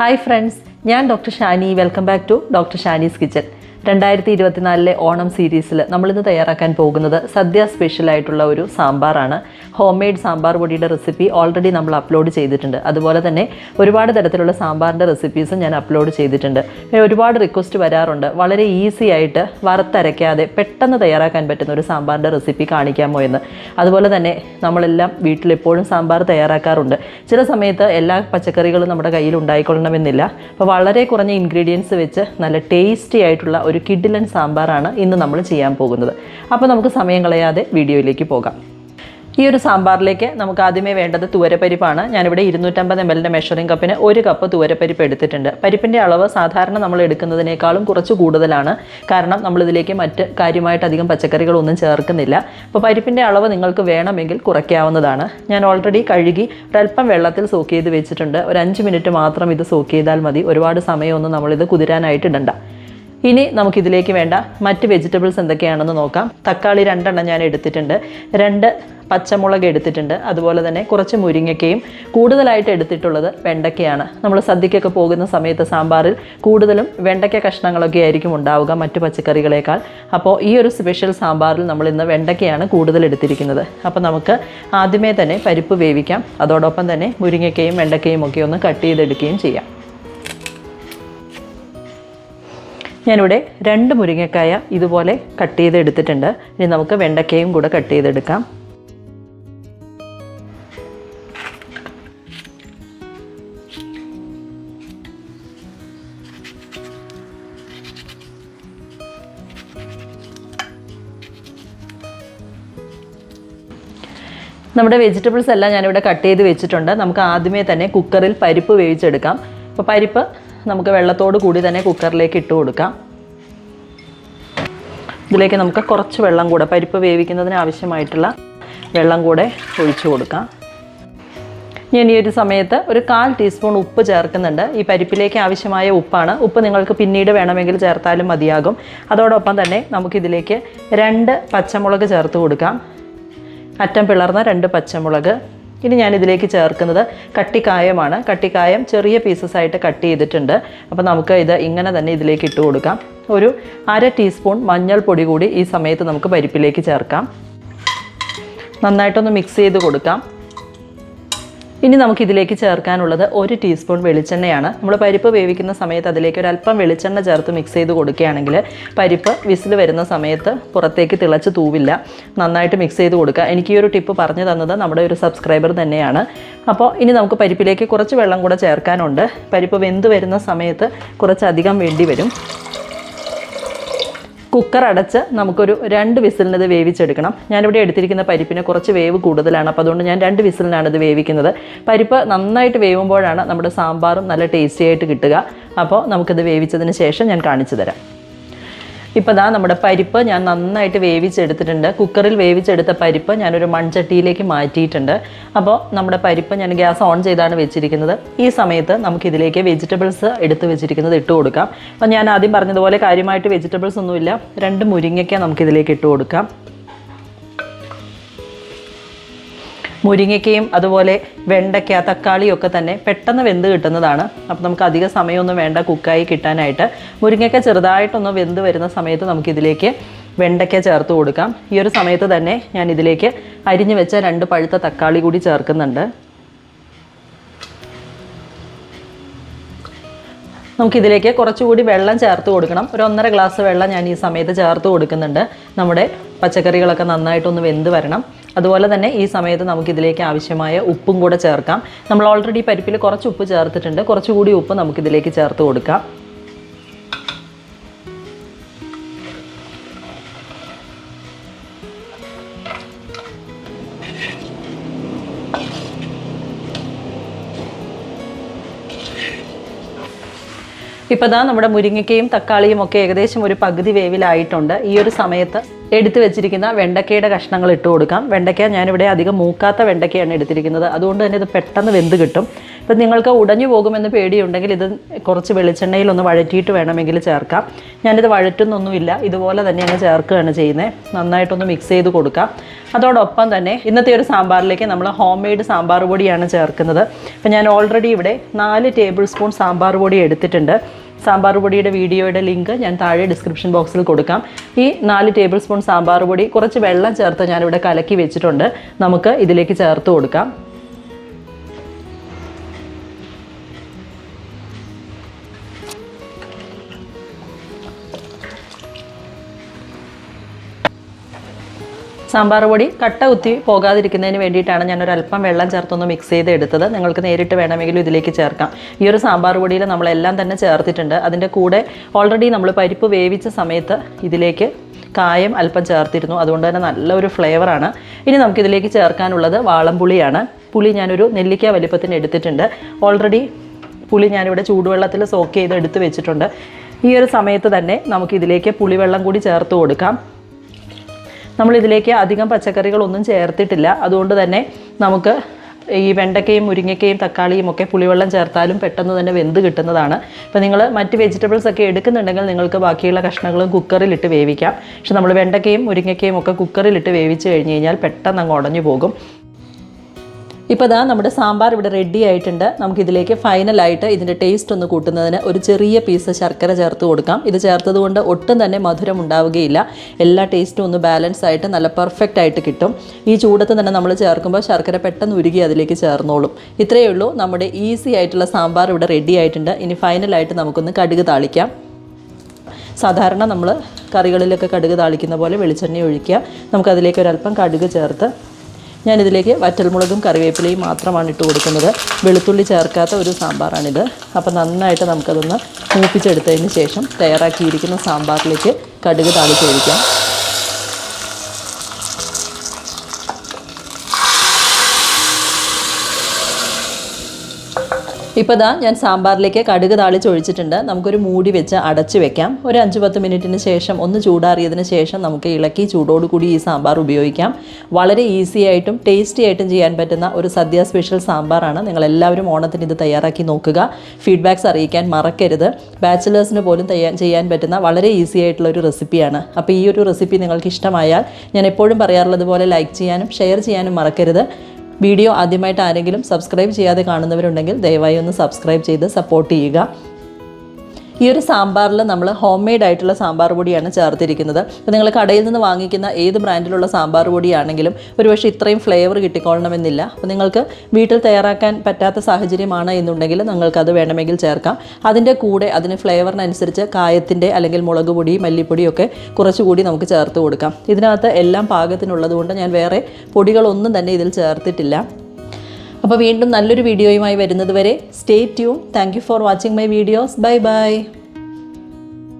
Hi friends ഞാൻ doctor Shani. Welcome back to doctor Shani's kitchen രണ്ടായിരത്തി ഇരുപത്തിനാലിലെ ഓണം സീരീസിൽ നമ്മളിന്ന് തയ്യാറാക്കാൻ പോകുന്നത് സദ്യ സ്പെഷ്യൽ ആയിട്ടുള്ള ഒരു സാമ്പാറാണ്. ഹോം മെയ്ഡ് സാമ്പാർ പൊടിയുടെ റെസിപ്പി ഓൾറെഡി നമ്മൾ അപ്ലോഡ് ചെയ്തിട്ടുണ്ട്. അതുപോലെ തന്നെ ഒരുപാട് തരത്തിലുള്ള സാമ്പാറിന്റെ റെസിപ്പീസും ഞാൻ അപ്ലോഡ് ചെയ്തിട്ടുണ്ട്. പിന്നെ ഒരുപാട് റിക്വസ്റ്റ് വരാറുണ്ട്. വളരെ ഈസി ആയിട്ട് വറുത്തരയ്ക്കാതെ പെട്ടെന്ന് തയ്യാറാക്കാൻ പറ്റുന്ന ഒരു സാമ്പാറിന്റെ റെസിപ്പി കാണിക്കാമോ എന്ന്. അതുപോലെ തന്നെ നമ്മളെല്ലാം വീട്ടിലെപ്പോഴും സാമ്പാർ തയ്യാറാക്കാറുണ്ട്. ചില സമയത്ത് എല്ലാ പച്ചക്കറികളും നമ്മുടെ കയ്യിൽ ഉണ്ടായിക്കൊള്ളണമെന്നില്ല. അപ്പോൾ വളരെ കുറഞ്ഞ ഇൻഗ്രീഡിയൻസ് വെച്ച് നല്ല ടേസ്റ്റി ആയിട്ടുള്ള ഒരു കിഡിലൻ സാമ്പാറാണ് ഇന്ന് നമ്മൾ ചെയ്യാൻ പോകുന്നത്. അപ്പോൾ നമുക്ക് സമയം കളയാതെ വീഡിയോയിലേക്ക് പോകാം. ഈ ഒരു സാമ്പാറിലേക്ക് നമുക്ക് ആദ്യമേ വേണ്ടത് തുവരപ്പരിപ്പാണ്. ഞാനിവിടെ ഇരുന്നൂറ്റമ്പത് എം എല്ലിന്റെ മെഷറിംഗ് കപ്പിന് ഒരു കപ്പ് തുവരപ്പരിപ്പ് എടുത്തിട്ടുണ്ട്. പരിപ്പിന്റെ അളവ് സാധാരണ നമ്മൾ എടുക്കുന്നതിനേക്കാളും കുറച്ച് കൂടുതലാണ്. കാരണം നമ്മളിതിലേക്ക് മറ്റ് കാര്യമായിട്ട് അധികം പച്ചക്കറികളൊന്നും ചേർക്കുന്നില്ല. അപ്പോൾ പരിപ്പിന്റെ അളവ് നിങ്ങൾക്ക് വേണമെങ്കിൽ കുറയ്ക്കാവുന്നതാണ്. ഞാൻ ഓൾറെഡി കഴുകി ഒരല്പം വെള്ളത്തിൽ സോക്ക് ചെയ്ത് വെച്ചിട്ടുണ്ട്. ഒരു അഞ്ച് മിനിറ്റ് മാത്രം ഇത് സോക്ക് ചെയ്താൽ മതി. ഒരുപാട് സമയമൊന്നും നമ്മളിത് കുതിരാനായിട്ട് ഇടണ്ട. ഇനി നമുക്കിതിലേക്ക് വേണ്ട മറ്റ് വെജിറ്റബിൾസ് എന്തൊക്കെയാണെന്ന് നോക്കാം. തക്കാളി രണ്ടെണ്ണം ഞാൻ എടുത്തിട്ടുണ്ട്. രണ്ട് പച്ചമുളക് എടുത്തിട്ടുണ്ട്. അതുപോലെ തന്നെ കുറച്ച് മുരിങ്ങയ്ക്കയും കൂടുതലായിട്ട് എടുത്തിട്ടുള്ളത് വെണ്ടയ്ക്കയാണ്. നമ്മൾ സദ്യക്കൊക്കെ പോകുന്ന സമയത്ത് സാമ്പാറിൽ കൂടുതലും വെണ്ടയ്ക്ക കഷ്ണങ്ങളൊക്കെ ആയിരിക്കും ഉണ്ടാവുക മറ്റു പച്ചക്കറികളേക്കാൾ. അപ്പോൾ ഈ ഒരു സ്പെഷ്യൽ സാമ്പാറിൽ നമ്മൾ ഇന്ന് വെണ്ടയ്ക്കയാണ് കൂടുതൽ എടുത്തിരിക്കുന്നത്. അപ്പോൾ നമുക്ക് ആദ്യമേ തന്നെ പരിപ്പ് വേവിക്കാം. അതോടൊപ്പം തന്നെ മുരിങ്ങയ്ക്കയും വെണ്ടയ്ക്കയും ഒക്കെ ഒന്ന് കട്ട് ചെയ്തെടുക്കുകയും ചെയ്യാം. ഞാനിവിടെ രണ്ട് മുരിങ്ങക്കായ ഇതുപോലെ കട്ട് ചെയ്ത് എടുത്തിട്ടുണ്ട് ഇനി നമുക്ക് വെണ്ടയ്ക്കയും കൂടെ കട്ട് ചെയ്തെടുക്കാം. നമ്മുടെ വെജിറ്റബിൾസ് എല്ലാം ഞാനിവിടെ കട്ട് ചെയ്ത് വെച്ചിട്ടുണ്ട്. നമുക്ക് ആദ്യമേ തന്നെ കുക്കറിൽ പരിപ്പ് വേവിച്ചെടുക്കാം. അപ്പോൾ പരിപ്പ് നമുക്ക് വെള്ളത്തോട് കൂടി തന്നെ കുക്കറിലേക്ക് ഇട്ട് കൊടുക്കാം. ഇതിലേക്ക് നമുക്ക് കുറച്ച് വെള്ളം കൂടെ പരിപ്പ് വേവിക്കുന്നതിന് ആവശ്യമായിട്ടുള്ള വെള്ളം കൂടെ ഒഴിച്ചു കൊടുക്കാം. ഞാൻ ഈ ഒരു സമയത്ത് ഒരു കാൽ ടീസ്പൂൺ ഉപ്പ് ചേർക്കുന്നുണ്ട്. ഈ പരിപ്പിലേക്ക് ആവശ്യമായ ഉപ്പാണ്. ഉപ്പ് നിങ്ങൾക്ക് പിന്നീട് വേണമെങ്കിൽ ചേർത്താലും മതിയാകും. അതോടൊപ്പം തന്നെ നമുക്കിതിലേക്ക് രണ്ട് പച്ചമുളക് ചേർത്ത് കൊടുക്കാം. അറ്റം പിളർന്ന രണ്ട് പച്ചമുളക്. ഇനി ഞാൻ ഇതിലേക്ക് ചേർക്കുന്നത് കട്ടിക്കായമാണ്. കട്ടിക്കായം ചെറിയ പീസസ് ആയിട്ട് കട്ട് ചെയ്തിട്ടുണ്ട്. അപ്പോൾ നമുക്ക് ഇത് ഇങ്ങനെ തന്നെ ഇതിലേക്ക് ഇട്ട് കൊടുക്കാം. ഒരു അര ടീസ്പൂൺ മഞ്ഞൾപ്പൊടി കൂടി ഈ സമയത്ത് നമുക്ക് പരിപ്പിലേക്ക് ചേർക്കാം. നന്നായിട്ടൊന്ന് മിക്സ് ചെയ്ത് കൊടുക്കാം. ഇനി നമുക്ക് ഇതിലേക്ക് ചേർക്കാനുള്ളത് ഒരു ടീസ്പൂൺ വെളിച്ചെണ്ണയാണ്. നമ്മൾ പരിപ്പ് വേവിക്കുന്ന സമയത്ത് അതിലേക്ക് ഒരു അല്പം വെളിച്ചെണ്ണ ചേർത്ത് മിക്സ് ചെയ്ത് കൊടുക്കുകയാണെങ്കിൽ പരിപ്പ് വിസിൽ വരുന്ന സമയത്ത് പുറത്തേക്ക് തിളച്ച് തൂവില്ല. നന്നായിട്ട് മിക്സ് ചെയ്ത് കൊടുക്കുക. എനിക്ക് ഈ ഒരു ടിപ്പ് പറഞ്ഞു തന്നത് നമ്മുടെ ഒരു സബ്സ്ക്രൈബർ തന്നെയാണ്. അപ്പോൾ ഇനി നമുക്ക് പരിപ്പിലേക്ക് കുറച്ച് വെള്ളം കൂടെ ചേർക്കാനുണ്ട്. പരിപ്പ് വെന്ത് വരുന്ന സമയത്ത് കുറച്ചധികം വേണ്ടി വരും. കുക്കർ അടച്ച് നമുക്കൊരു രണ്ട് വിസിലിന് ഇത് വേവിച്ചെടുക്കണം. ഞാനിവിടെ എടുത്തിരിക്കുന്ന പരിപ്പിന് കുറച്ച് വേവ് കൂടുതലാണ്. അപ്പോൾ അതുകൊണ്ട് ഞാൻ രണ്ട് വിസിലിനാണ് ഇത് വേവിക്കുന്നത്. പരിപ്പ് നന്നായിട്ട് വേവുമ്പോഴാണ് നമ്മുടെ സാമ്പാറും നല്ല ടേസ്റ്റി ആയിട്ട് കിട്ടുക. അപ്പോൾ നമുക്കിത് വേവിച്ചതിന് ശേഷം ഞാൻ കാണിച്ചു തരാം. ഇപ്പോൾ ദാ നമ്മുടെ പരിപ്പ് ഞാൻ നന്നായിട്ട് വേവിച്ചെടുത്തിട്ടുണ്ട്. കുക്കറിൽ വേവിച്ചെടുത്ത പരിപ്പ് ഞാനൊരു മൺചട്ടിയിലേക്ക് മാറ്റിയിട്ടുണ്ട്. അപ്പോൾ നമ്മുടെ പരിപ്പ് ഞാൻ ഗ്യാസ് ഓൺ ചെയ്താണ് വെച്ചിരിക്കുന്നത്. ഈ സമയത്ത് നമുക്കിതിലേക്ക് വെജിറ്റബിൾസ് എടുത്ത് വെച്ചിരിക്കുന്നത് ഇട്ട് കൊടുക്കാം. അപ്പോൾ ഞാൻ ആദ്യം പറഞ്ഞതുപോലെ കാര്യമായിട്ട് വെജിറ്റബിൾസ് ഒന്നുമില്ല. രണ്ട് മുരിങ്ങയ്ക്ക നമുക്കിതിലേക്ക് ഇട്ട് കൊടുക്കാം. മുരിങ്ങയ്ക്കയും അതുപോലെ വെണ്ടയ്ക്ക തക്കാളിയും ഒക്കെ തന്നെ പെട്ടെന്ന് വെന്ത് കിട്ടുന്നതാണ്. അപ്പോൾ നമുക്ക് അധിക സമയമൊന്നും വേണ്ട കുക്കായി കിട്ടാനായിട്ട്. മുരിങ്ങയ്ക്ക ചെറുതായിട്ടൊന്ന് വെന്ത് വരുന്ന സമയത്ത് നമുക്കിതിലേക്ക് വെണ്ടയ്ക്ക ചേർത്ത് കൊടുക്കാം. ഈ ഒരു സമയത്ത് തന്നെ ഞാൻ ഇതിലേക്ക് അരിഞ്ഞു വെച്ച രണ്ട് പഴുത്ത തക്കാളി കൂടി ചേർക്കുന്നുണ്ട്. നമുക്കിതിലേക്ക് കുറച്ചുകൂടി വെള്ളം ചേർത്ത് കൊടുക്കണം. ഒരു ഒന്നര ഗ്ലാസ് വെള്ളം ഞാൻ ഈ സമയത്ത് ചേർത്ത് കൊടുക്കുന്നുണ്ട്. നമ്മുടെ പച്ചക്കറികളൊക്കെ നന്നായിട്ടൊന്ന് വെന്ത് വരണം. അതുപോലെ തന്നെ ഈ സമയത്ത് നമുക്കിതിലേക്ക് ആവശ്യമായ ഉപ്പും കൂടെ ചേർക്കാം. നമ്മൾ ഓൾറെഡി പരിപ്പിൽ കുറച്ച് ഉപ്പ് ചേർത്തിട്ടുണ്ട്. കുറച്ചുകൂടി ഉപ്പ് നമുക്കിതിലേക്ക് ചേർത്ത് കൊടുക്കാം. ഇപ്പോൾ ഇതാ നമ്മുടെ മുരിങ്ങയ്ക്കയും തക്കാളിയും ഒക്കെ ഏകദേശം ഒരു പകുതി വേവിലായിട്ടുണ്ട്. ഈ ഒരു സമയത്ത് എടുത്തു വെച്ചിരിക്കുന്ന വെണ്ടക്കയുടെ കഷ്ണങ്ങൾ ഇട്ട് കൊടുക്കാം. വെണ്ടയ്ക്ക ഞാനിവിടെ അധികം മൂക്കാത്ത വെണ്ടയ്ക്കയാണ് എടുത്തിരിക്കുന്നത്. അതുകൊണ്ട് തന്നെ ഇത് പെട്ടെന്ന് വെന്ത് കിട്ടും. ഇപ്പം നിങ്ങൾക്ക് ഉടഞ്ഞു പോകുമെന്ന് പേടിയുണ്ടെങ്കിൽ ഇത് കുറച്ച് വെളിച്ചെണ്ണയിൽ ഒന്ന് വഴറ്റിയിട്ട് വേണമെങ്കിൽ ചേർക്കാം. ഞാനിത് വഴറ്റുന്നൊന്നുമില്ല. ഇതുപോലെ തന്നെ അങ്ങ് ചേർക്കുകയാണ് ചെയ്യുന്നത് നന്നായിട്ടൊന്ന് മിക്സ് ചെയ്ത് കൊടുക്കാം. അതോടൊപ്പം തന്നെ ഇന്നത്തെ ഒരു സാമ്പാറിലേക്ക് നമ്മൾ ഹോം മെയ്ഡ് സാമ്പാർ പൊടിയാണ് ചേർക്കുന്നത്. അപ്പം ഞാൻ ഓൾറെഡി ഇവിടെ നാല് ടേബിൾ സ്പൂൺ സാമ്പാർ പൊടി എടുത്തിട്ടുണ്ട്. സാമ്പാർ പൊടിയുടെ വീഡിയോയുടെ ലിങ്ക് ഞാൻ താഴെ ഡിസ്ക്രിപ്ഷൻ ബോക്സിൽ കൊടുക്കാം. ഈ നാല് ടേബിൾ സ്പൂൺ സാമ്പാർ പൊടി കുറച്ച് വെള്ളം ചേർത്ത് ഞാനിവിടെ കലക്കി വെച്ചിട്ടുണ്ട്. നമുക്ക് ഇതിലേക്ക് ചേർത്ത് കൊടുക്കാം. സാമ്പാർ പൊടി കട്ട കുത്തി പോകാതിരിക്കുന്നതിന് വേണ്ടിയിട്ടാണ് ഞാൻ ഒരു അല്പം വെള്ളം ചേർത്തൊന്ന് മിക്സ് ചെയ്ത് എടുത്തത് നിങ്ങൾക്ക് നേരിട്ട് വേണമെങ്കിലും ഇതിലേക്ക് ചേർക്കാം. ഈ ഒരു സാമ്പാർ പൊടിയിൽ നമ്മളെല്ലാം തന്നെ ചേർത്തിട്ടുണ്ട്. അതിന്റെ കൂടെ ഓൾറെഡി നമ്മൾ പരിപ്പ് വേവിച്ച സമയത്ത് ഇതിലേക്ക് കായം അല്പം ചേർത്തിരുന്നു. അതുകൊണ്ട് തന്നെ നല്ലൊരു ഫ്ലേവറാണ് ഇനി നമുക്കിതിലേക്ക് ചേർക്കാനുള്ളത് വാളംപുളിയാണ്. പുളി ഞാനൊരു നെല്ലിക്ക വലിപ്പത്തിന് എടുത്തിട്ടുണ്ട്. ഓൾറെഡി പുളി ഞാനിവിടെ ചൂടുവെള്ളത്തിൽ സോക്ക് ചെയ്ത് എടുത്ത് വെച്ചിട്ടുണ്ട്. ഈ ഒരു സമയത്ത് തന്നെ നമുക്കിതിലേക്ക് പുളിവെള്ളം കൂടി ചേർത്ത് കൊടുക്കാം. നമ്മളിതിലേക്ക് അധികം പച്ചക്കറികളൊന്നും ചേർത്തിട്ടില്ല. അതുകൊണ്ട് തന്നെ നമുക്ക് ഈ വെണ്ടയ്ക്കയും മുരിങ്ങയ്ക്കയും തക്കാളിയും ഒക്കെ പുളിവെള്ളം ചേർത്താലും പെട്ടെന്ന് തന്നെ വെന്ത് കിട്ടുന്നതാണ്. ഇപ്പോൾ നിങ്ങൾ മറ്റ് വെജിറ്റബിൾസ് ഒക്കെ എടുക്കുന്നുണ്ടെങ്കിൽ നിങ്ങൾക്ക് ബാക്കിയുള്ള കഷ്ണങ്ങളും കുക്കറിലിട്ട് വേവിക്കാം. പക്ഷെ നമ്മൾ വെണ്ടയ്ക്കയും മുരിങ്ങയ്ക്കയും ഒക്കെ കുക്കറിലിട്ട് വേവിച്ച് കഴിഞ്ഞ് കഴിഞ്ഞാൽ പെട്ടെന്ന് അങ്ങ് ഉടഞ്ഞു പോകും. ഇപ്പോൾ ദാ നമ്മുടെ സാമ്പാർ ഇവിടെ റെഡി ആയിട്ടുണ്ട്. നമുക്കിതിലേക്ക് ഫൈനലായിട്ട് ഇതിന്റെ ടേസ്റ്റ് ഒന്ന് കൂട്ടുന്നതിന് ഒരു ചെറിയ പീസ് ശർക്കര ചേർത്ത് കൊടുക്കാം. ഇത് ചേർത്തത് കൊണ്ട് ഒട്ടും തന്നെ മധുരം ഉണ്ടാവുകയില്ല. എല്ലാ ടേസ്റ്റും ഒന്ന് ബാലൻസ് ആയിട്ട് നല്ല പെർഫെക്റ്റ് ആയിട്ട് കിട്ടും. ഈ ചൂടത്ത് തന്നെ നമ്മൾ ചേർക്കുമ്പോൾ ശർക്കര പെട്ടെന്ന് ഉരുകി അതിലേക്ക് ചേർന്നോളും. ഇത്രയേ ഉള്ളൂ. നമ്മുടെ ഈസി ആയിട്ടുള്ള സാമ്പാർ ഇവിടെ റെഡി ആയിട്ടുണ്ട്. ഇനി ഫൈനലായിട്ട് നമുക്കൊന്ന് കടുക് താളിക്കാം. സാധാരണ നമ്മൾ കറികളിലൊക്കെ കടുക് താളിക്കുന്ന പോലെ വെളിച്ചെണ്ണ ഒഴിക്കുക. നമുക്കതിലേക്ക് ഒരല്പം കടുക് ചേർത്ത് ഞാനിതിലേക്ക് വറ്റൽമുളകും കറിവേപ്പിലയും മാത്രമാണ് ഇട്ട് കൊടുക്കുന്നത്. വെളുത്തുള്ളി ചേർക്കാത്ത ഒരു സാമ്പാറാണിത്. അപ്പോൾ നന്നായിട്ട് നമുക്കതൊന്ന് മൂപ്പിച്ചെടുത്തതിന് ശേഷം തയ്യാറാക്കിയിരിക്കുന്ന സാമ്പാറിലേക്ക് കടുക് താളിച്ചൊഴിക്കാം ഇപ്പോൾ ദാ ഞാൻ സാമ്പാറിലേക്ക് കടുക് താളിച്ച് ഒഴിച്ചിട്ടുണ്ട് നമുക്കൊരു മൂടി വെച്ച് അടച്ച് വെക്കാം. ഒരു അഞ്ച് പത്ത് മിനിറ്റിന് ശേഷം ഒന്ന് ചൂടാറിയതിന് ശേഷം നമുക്ക് ഇളക്കി ചൂടോടുകൂടി ഈ സാമ്പാർ ഉപയോഗിക്കാം. വളരെ ഈസി ആയിട്ടും ടേസ്റ്റി ആയിട്ടും ചെയ്യാൻ പറ്റുന്ന ഒരു സദ്യ സ്പെഷ്യൽ സാമ്പാറാണ്. നിങ്ങൾ എല്ലാവരും ഓണത്തിന് ഇത് തയ്യാറാക്കി നോക്കുക. ഫീഡ്ബാക്സ് അറിയിക്കാൻ മറക്കരുത്. ബാച്ചിലേഴ്സിന് പോലും തയ്യാ ചെയ്യാൻ പറ്റുന്ന വളരെ ഈസി ആയിട്ടുള്ള ഒരു റെസിപ്പിയാണ്. അപ്പോൾ ഈ ഒരു റെസിപ്പി നിങ്ങൾക്ക് ഇഷ്ടമായാൽ ഞാൻ എപ്പോഴും പറയാറുള്ളത് പോലെ ലൈക്ക് ചെയ്യാനും ഷെയർ ചെയ്യാനും മറക്കരുത്. വീഡിയോ ആദ്യമായിട്ട് ആരെങ്കിലും സബ്സ്ക്രൈബ് ചെയ്യാതെ കാണുന്നവരുണ്ടെങ്കിൽ ദയവായി ഒന്ന് സബ്സ്ക്രൈബ് ചെയ്ത് സപ്പോർട്ട് ചെയ്യുക. ഈ ഒരു സാമ്പാറിൽ നമ്മൾ ഹോം മെയ്ഡ് ആയിട്ടുള്ള സാമ്പാർ പൊടിയാണ് ചേർത്തിരിക്കുന്നത്. അപ്പോൾ നിങ്ങൾ കടയിൽ നിന്ന് വാങ്ങിക്കുന്ന ഏത് ബ്രാൻഡിലുള്ള സാമ്പാർ പൊടിയാണെങ്കിലും ഒരുപക്ഷെ ഇത്രയും ഫ്ലേവർ കിട്ടിക്കൊള്ളണമെന്നില്ല. അപ്പോൾ നിങ്ങൾക്ക് വീട്ടിൽ തയ്യാറാക്കാൻ പറ്റാത്ത സാഹചര്യമാണ് എന്നുണ്ടെങ്കിൽ നിങ്ങൾക്കത് വേണമെങ്കിൽ ചേർക്കാം. അതിന്റെ കൂടെ അതിന് ഫ്ലേവറിനനുസരിച്ച് കായത്തിന്റെ അല്ലെങ്കിൽ മുളക് പൊടി മല്ലിപ്പൊടിയൊക്കെ കുറച്ചുകൂടി നമുക്ക് ചേർത്ത് കൊടുക്കാം. ഇതിനകത്ത് എല്ലാം പാകത്തിനുള്ളതുകൊണ്ട് ഞാൻ വേറെ പൊടികളൊന്നും തന്നെ ഇതിൽ ചേർത്തിട്ടില്ല. അപ്പോൾ വീണ്ടും നല്ലൊരു വീഡിയോയുമായി വരുന്നത് വരെ stay tune. Thank you for watching my videos bye bye